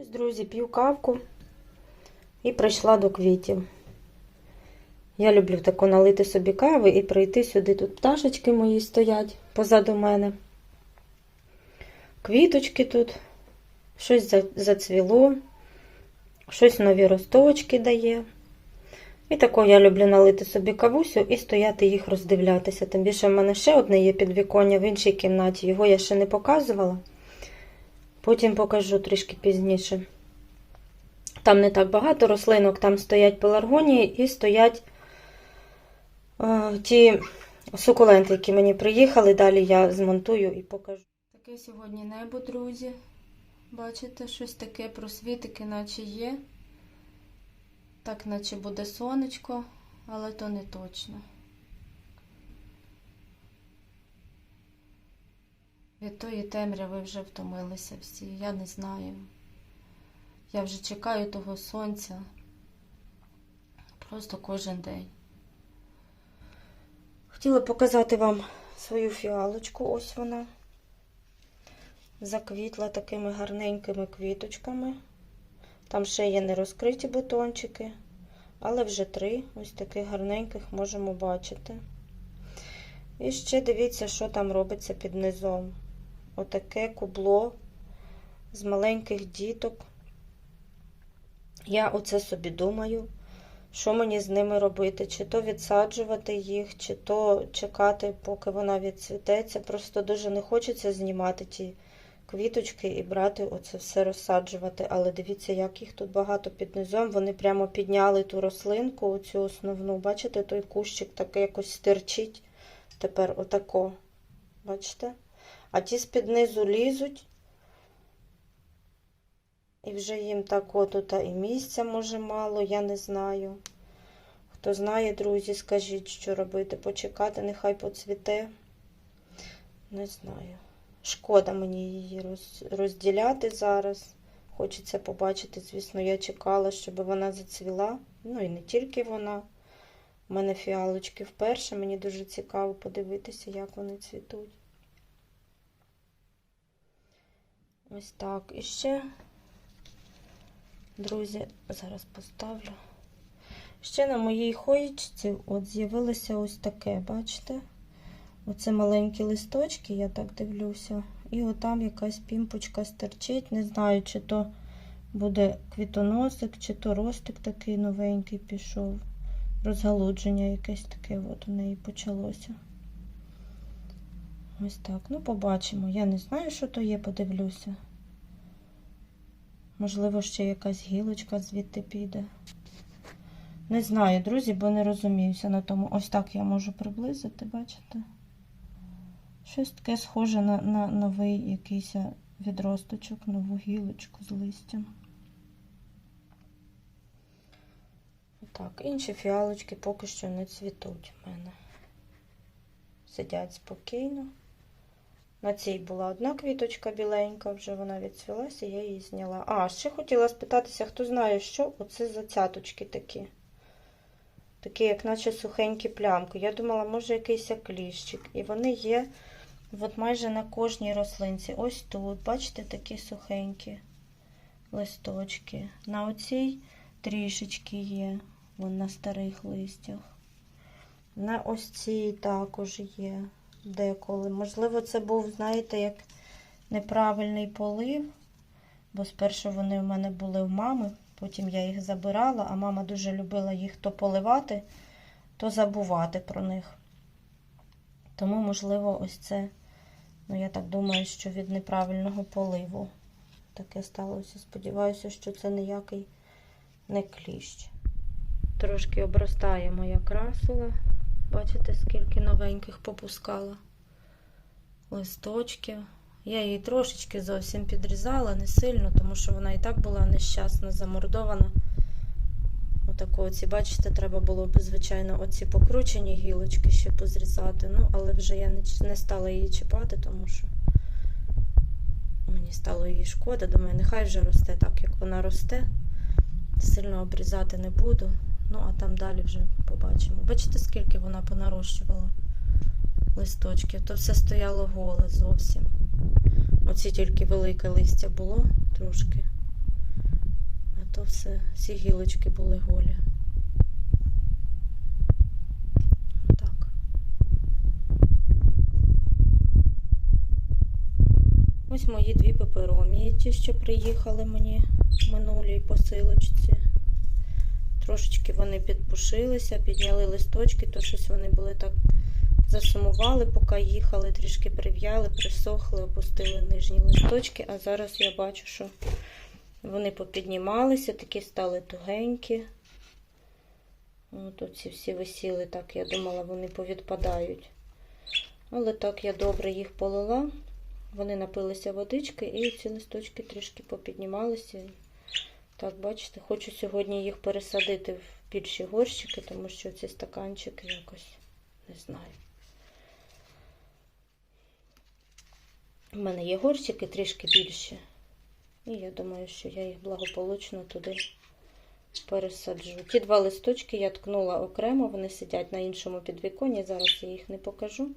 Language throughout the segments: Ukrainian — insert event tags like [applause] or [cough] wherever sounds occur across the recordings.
Ось, друзі, п'ю кавку і прийшла до квітів. Я люблю тако налити собі кави і прийти сюди. Тут пташечки мої стоять позаду мене. Квіточки тут, щось зацвіло, щось нові росточки дає. І тако я люблю налити собі кавусю і стояти їх роздивлятися. Тим більше в мене ще одне є підвіконня в іншій кімнаті. Його я ще не показувала. Потім покажу трішки пізніше. Там не так багато рослинок, там стоять пеларгонії і стоять е, ті сукуленти, які мені приїхали. Далі я змонтую і покажу. Таке сьогодні небо, друзі. Бачите, щось таке просвітики, наче є. Так, наче буде сонечко, але то не точно. Від тої темряви вже втомилися всі. Я не знаю. Я вже чекаю того сонця. Просто кожен день. Хотіла показати вам свою фіалочку. Ось вона. Заквітла такими гарненькими квіточками. Там ще є нерозкриті бутончики, але вже три ось таких гарненьких можемо бачити. І ще дивіться, що там робиться під низом. Отаке кубло з маленьких діток. Я оце собі думаю, що мені з ними робити, чи то відсаджувати їх, чи то чекати, поки вона відцвітеться. Просто дуже не хочеться знімати ті квіточки і брати оце все розсаджувати. Але дивіться, як їх тут багато під низом. Вони прямо підняли ту рослинку, оцю основну. Бачите, той кущик так якось стирчить. Тепер отако. Бачите? А ті з-під низу лізуть. І вже їм так от і місця може мало, я не знаю. Хто знає, друзі, скажіть, що робити. Почекати, нехай поцвіте. Не знаю. Шкода мені її роз, розділяти зараз. Хочеться побачити, звісно, я чекала, щоб вона зацвіла. Ну і не тільки вона. У мене фіалочки вперше. Мені дуже цікаво подивитися, як вони цвітуть. Ось так. І ще, друзі, зараз поставлю. Ще на моїй хоїчці от з'явилося ось таке, бачите? Оце маленькі листочки, я так дивлюся. І отам якась пімпочка стерчить. Не знаю, чи то буде квітоносик, чи то ростик такий новенький пішов. Розгалудження якесь таке от у неї почалося. Ось так. Ну, побачимо. Я не знаю, що то є, подивлюся. Можливо, ще якась гілочка звідти піде. Не знаю, друзі, бо не розуміюся на тому. Ось так я можу приблизити, бачите? Щось таке схоже на, на новий якийсь відросточок, нову гілочку з листям. Так, інші фіалочки поки що не цвітуть в мене. Сидять спокійно. На цій була одна квіточка біленька, вже вона відцвілася, я її зняла. А, ще хотіла спитатися, хто знає, що оце за цяточки такі. Такі, як наче сухенькі плямки. Я думала, може, якийсь кліщик. І вони є от майже на кожній рослинці. Ось тут, бачите, такі сухенькі листочки. На оцій трішечки є, вон на старих листях. На ось цій також є деколи. Можливо, це був, знаєте, як неправильний полив, бо спершу вони в мене були в мами, потім я їх забирала, а мама дуже любила їх то поливати, то забувати про них. Тому, можливо, ось це, ну, я так думаю, що від неправильного поливу таке сталося. Сподіваюся, що це ніякий не кліщ. Трошки обростає моя красула. Бачите, скільки новеньких попускала листочків. Я її трошечки зовсім підрізала, не сильно, тому що вона і так була нещасна, замордована. Отаку оці, бачите, треба було б, звичайно, оці покручені гілочки ще позрізати. Ну, але вже я не, не стала її чіпати, тому що мені стало її шкода. Думаю, нехай вже росте так, як вона росте. Сильно обрізати не буду. Ну, а там далі вже побачимо. Бачите, скільки вона понарощувала листочків. То все стояло голе зовсім. Оці тільки велике листя було трошки. а то все, всі гілочки були голі. Так. Ось мої дві пеперомії, ті, що приїхали мені в минулій посилочці. Трошечки вони підпушилися, підняли листочки, то щось вони були так засумували, поки їхали, трішки прив'яли, присохли, опустили нижні листочки, а зараз я бачу, що вони попіднімалися, такі стали тугенькі. От оці всі висіли, так, я думала, вони повідпадають. Але так я добре їх полила. Вони напилися водички і ці листочки трішки попіднімалися. Так, бачите, хочу сьогодні їх пересадити в більші горщики, тому що ці стаканчики якось не знаю. У мене є горщики трішки більші. І я думаю, що я їх благополучно туди пересаджу. Ті два листочки я ткнула окремо, вони сидять на іншому підвіконні. Зараз я їх не покажу.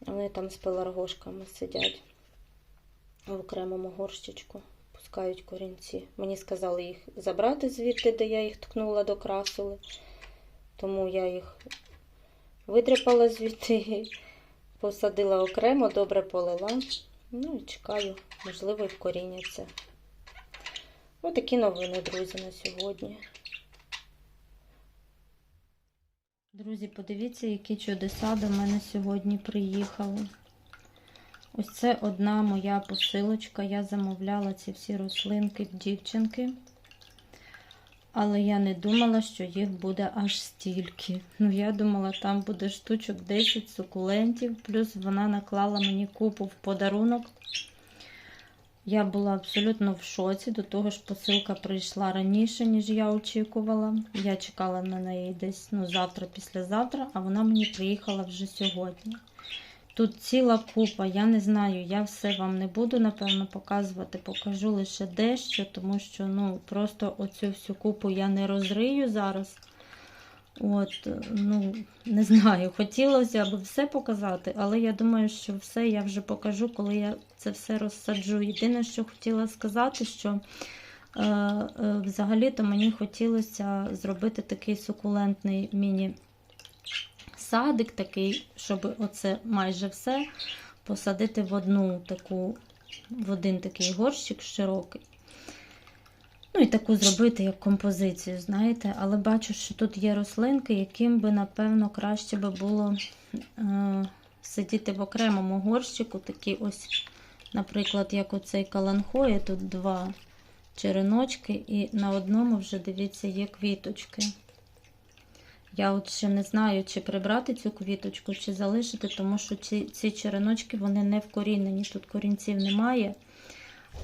Вони там з пеларгошками сидять в окремому горщичку, пускають корінці. Мені сказали їх забрати звідти, де я їх ткнула до красули. Тому я їх видряпала звідти, [laughs] посадила окремо, добре полила. Ну і чекаю, можливо, і вкоріняться. Отакі новини, друзі, на сьогодні. Друзі, подивіться, які чудеса до мене сьогодні приїхали. Ось це одна моя посилочка. Я замовляла ці всі рослинки в дівчинки. Але я не думала, що їх буде аж стільки. Ну, я думала, там буде штучок 10 сукулентів, плюс вона наклала мені купу в подарунок. Я була абсолютно в шоці. До того ж, посилка прийшла раніше, ніж я очікувала. Я чекала на неї десь ну, завтра, післязавтра, а вона мені приїхала вже сьогодні. Тут ціла купа, я не знаю, я все вам не буду, напевно, показувати, покажу лише дещо, тому що ну, просто оцю всю купу я не розрию зараз. От, ну, не знаю, хотілося б все показати, але я думаю, що все я вже покажу, коли я це все розсаджу. Єдине, що хотіла сказати, що е, е, взагалі-то мені хотілося зробити такий сукулентний міні садик такий, щоб оце майже все посадити в одну таку, в один такий горщик широкий. Ну і таку зробити як композицію, знаєте, але бачу, що тут є рослинки, яким би, напевно, краще би було е, сидіти в окремому горщику. Такі ось, наприклад, як оцей каланхоє, тут два череночки, і на одному вже, дивіться, є квіточки. Я от ще не знаю, чи прибрати цю квіточку, чи залишити, тому що ці, ці череночки вони не вкорінені, тут корінців немає.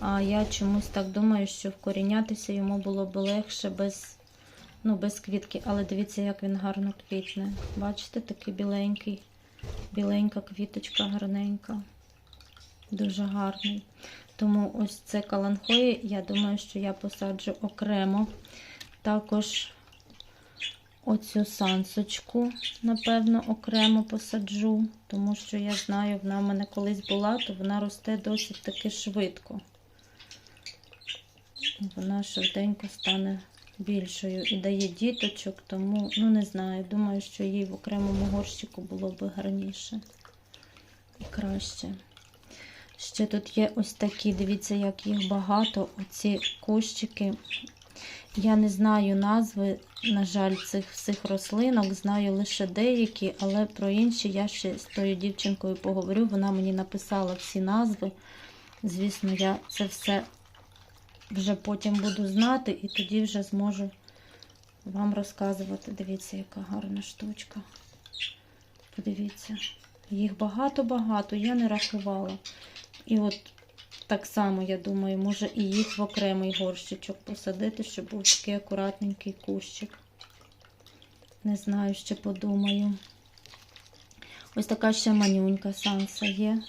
А я чомусь так думаю, що вкорінятися йому було б легше без ну, без квітки. Але дивіться, як він гарно квітне. Бачите, такий біленький, біленька квіточка гарненька. Дуже гарний. Тому ось це каланхої, я думаю, що я посаджу окремо. Також оцю сансочку, напевно, окремо посаджу, тому що я знаю, вона в мене колись була, то вона росте досить таки швидко. Вона швиденько стане більшою і дає діточок, тому, ну не знаю, думаю, що їй в окремому горщику було б гарніше і краще. Ще тут є ось такі, дивіться, як їх багато, оці кущики. Я не знаю назви, на жаль, цих всіх рослинок, знаю лише деякі, але про інші я ще з тою дівчинкою поговорю. Вона мені написала всі назви. Звісно, я це все вже потім буду знати і тоді вже зможу вам розказувати. Дивіться, яка гарна штучка. Подивіться, їх багато-багато, я не рахувала. І от так само, я думаю, може і їх в окремий горщичок посадити, щоб був такий акуратненький кущик. Не знаю, ще подумаю. Ось така ще манюнька санса є.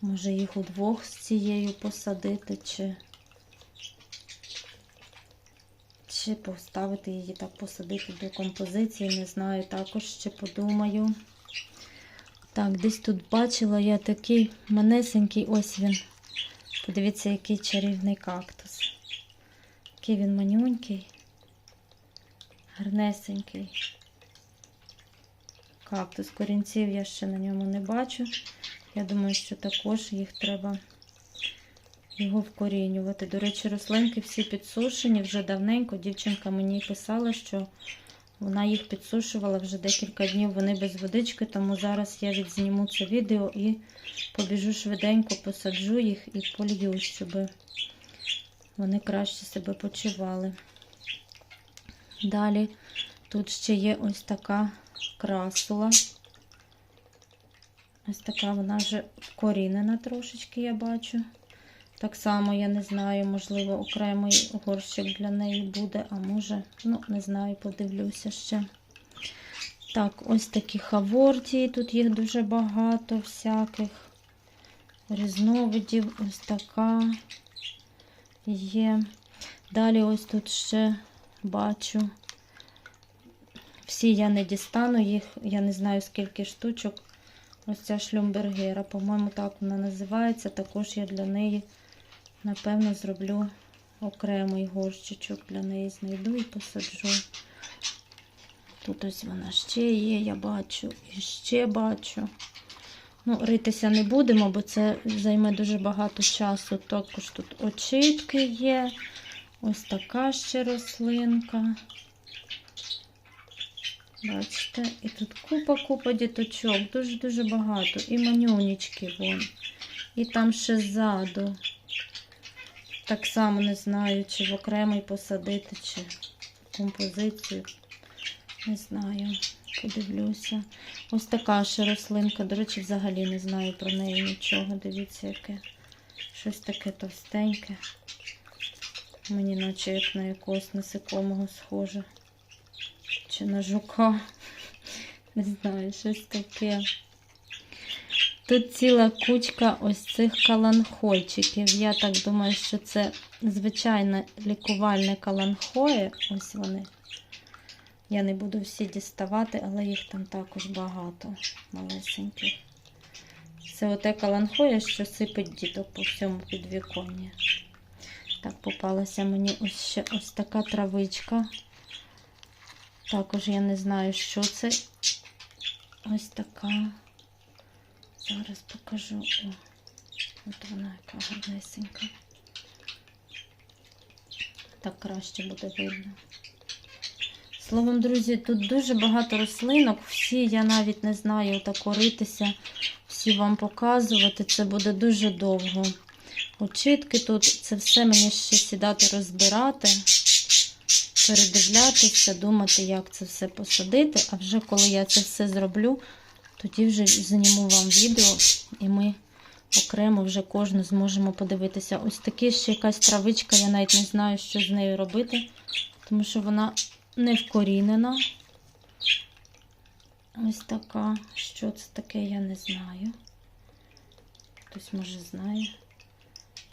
Може їх удвох з цією посадити, чи чи поставити її так, посадити до композиції, не знаю, також ще подумаю. Так, десь тут бачила я такий манесенький, ось він. Подивіться, який чарівний кактус. Такий він манюнький, гарнесенький. Кактус корінців я ще на ньому не бачу. Я думаю, що також їх треба його вкорінювати. До речі, рослинки всі підсушені вже давненько. Дівчинка мені писала, що вона їх підсушувала вже декілька днів. Вони без водички, тому зараз я відзніму це відео і побіжу швиденько, посаджу їх і полью, щоб вони краще себе почували. Далі тут ще є ось така красула. Ось така вона вже вкорінена трошечки, я бачу. Так само, я не знаю, можливо, окремий горщик для неї буде, а може, ну, не знаю, подивлюся ще. Так, ось такі хавортії, тут їх дуже багато всяких різновидів. Ось така є. Далі ось тут ще бачу. Всі я не дістану їх, я не знаю скільки штучок. Ось ця шлюмбергера, по-моєму, так вона називається. Також я для неї, напевно, зроблю окремий горщичок для неї знайду і посаджу. Тут ось вона ще є, я бачу, і ще бачу. Ну, ритися не будемо, бо це займе дуже багато часу. Також тут очітки є. Ось така ще рослинка. Бачите, і тут купа-купа діточок, дуже-дуже багато. І манюнічки вон. І там ще ззаду. Так само не знаю, чи в окремий посадити, чи в композицію. Не знаю, подивлюся. Ось така ще рослинка. До речі, взагалі не знаю про неї нічого. Дивіться, яке щось таке товстеньке. Мені наче як на якогось насекомого схоже. Чи на жука. [laughs] Не знаю, щось таке. Тут ціла кучка ось цих каланхойчиків. Я так думаю, що це звичайне лікувальне каланхоє. Ось вони. Я не буду всі діставати, але їх там також багато малесеньких. Це оте каланхоє, що сипить діток по всьому підвіконні. Так, попалася мені ось ще ось така травичка. Також я не знаю, що це. Ось така. Зараз покажу. О, от вона яка гарнесенька. Так краще буде видно. Словом, друзі, тут дуже багато рослинок. Всі я навіть не знаю так коритися, всі вам показувати. Це буде дуже довго. Очітки тут, це все мені ще сідати розбирати передивлятися, думати, як це все посадити. А вже коли я це все зроблю, тоді вже зніму вам відео, і ми окремо вже кожну зможемо подивитися. Ось такі ще якась травичка, я навіть не знаю, що з нею робити, тому що вона не вкорінена. Ось така. Що це таке, я не знаю. Хтось може знає.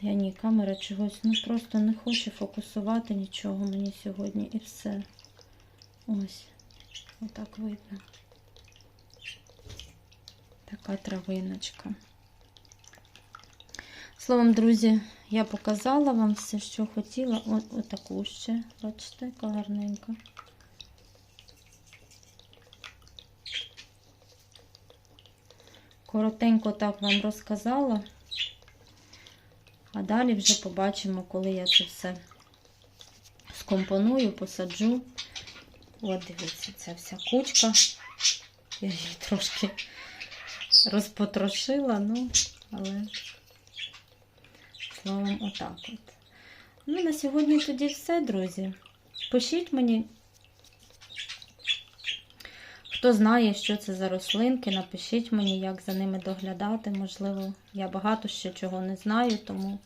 Я ні, камера чогось ну просто не хоче фокусувати нічого мені сьогодні і все. Ось. Отак видно. Така травиночка. Словом, друзі, я показала вам все, що хотіла. От, отаку ще, бачите, яка. Коротенько так вам розказала. А далі вже побачимо, коли я це все скомпоную, посаджу. От, дивіться, ця вся кучка. Я її трошки розпотрошила, ну, але, словом, отак от. Ну, на сьогодні тоді все, друзі. Пишіть мені, хто знає, що це за рослинки, напишіть мені, як за ними доглядати. Можливо, я багато ще чого не знаю, тому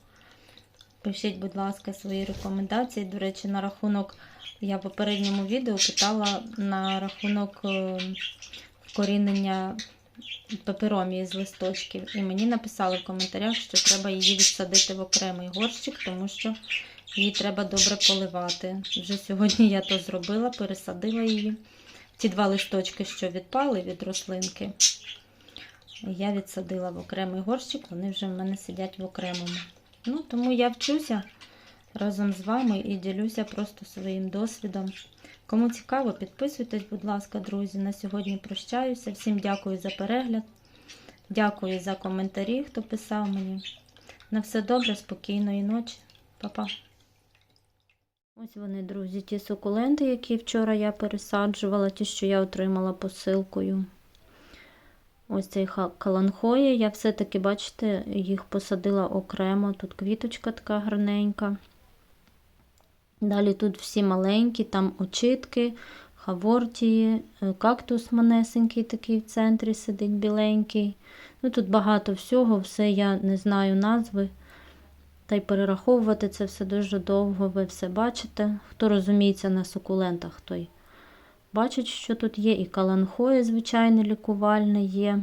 пишіть, будь ласка, свої рекомендації. До речі, на рахунок, я в попередньому відео питала на рахунок е, вкорінення паперомії з листочків. І мені написали в коментарях, що треба її відсадити в окремий горщик, тому що її треба добре поливати. Вже сьогодні я то зробила, пересадила її. Ці два листочки, що відпали від рослинки, я відсадила в окремий горщик, вони вже в мене сидять в окремому. Ну, тому я вчуся. разом з вами і ділюся просто своїм досвідом. Кому цікаво, підписуйтесь, будь ласка, друзі. На сьогодні прощаюся. Всім дякую за перегляд. Дякую за коментарі, хто писав мені. На все добре, спокійної ночі. Па-па. Ось вони, друзі, ті сукуленти, які вчора я пересаджувала, ті, що я отримала посилкою. Ось цей каланхоє. Я все-таки, бачите, їх посадила окремо. Тут квіточка така гарненька. Далі тут всі маленькі, там очітки, хавортії, е, кактус манесенький такий в центрі сидить біленький. Ну тут багато всього, все я не знаю назви. Та й перераховувати це все дуже довго, ви все бачите. Хто розуміється на сукулентах, той бачить, що тут є. І каланхоє, звичайне, лікувальне є.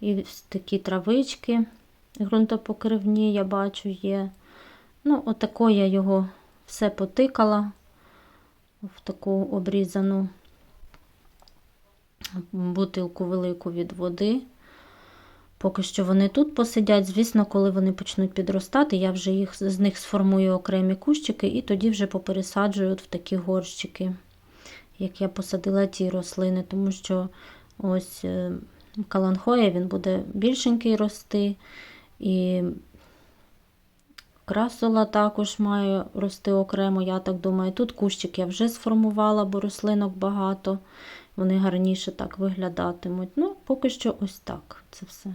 І такі травички ґрунтопокривні, я бачу, є. Ну, отако я його все потикала в таку обрізану бутилку велику від води. Поки що вони тут посидять. Звісно, коли вони почнуть підростати, я вже їх з них сформую окремі кущики і тоді вже попересаджую от в такі горщики, як я посадила ті рослини, тому що ось е, каланхоя він буде більшенький рости. І красола також має рости окремо, я так думаю. Тут кущик я вже сформувала, бо рослинок багато. Вони гарніше так виглядатимуть. Ну, поки що ось так це все.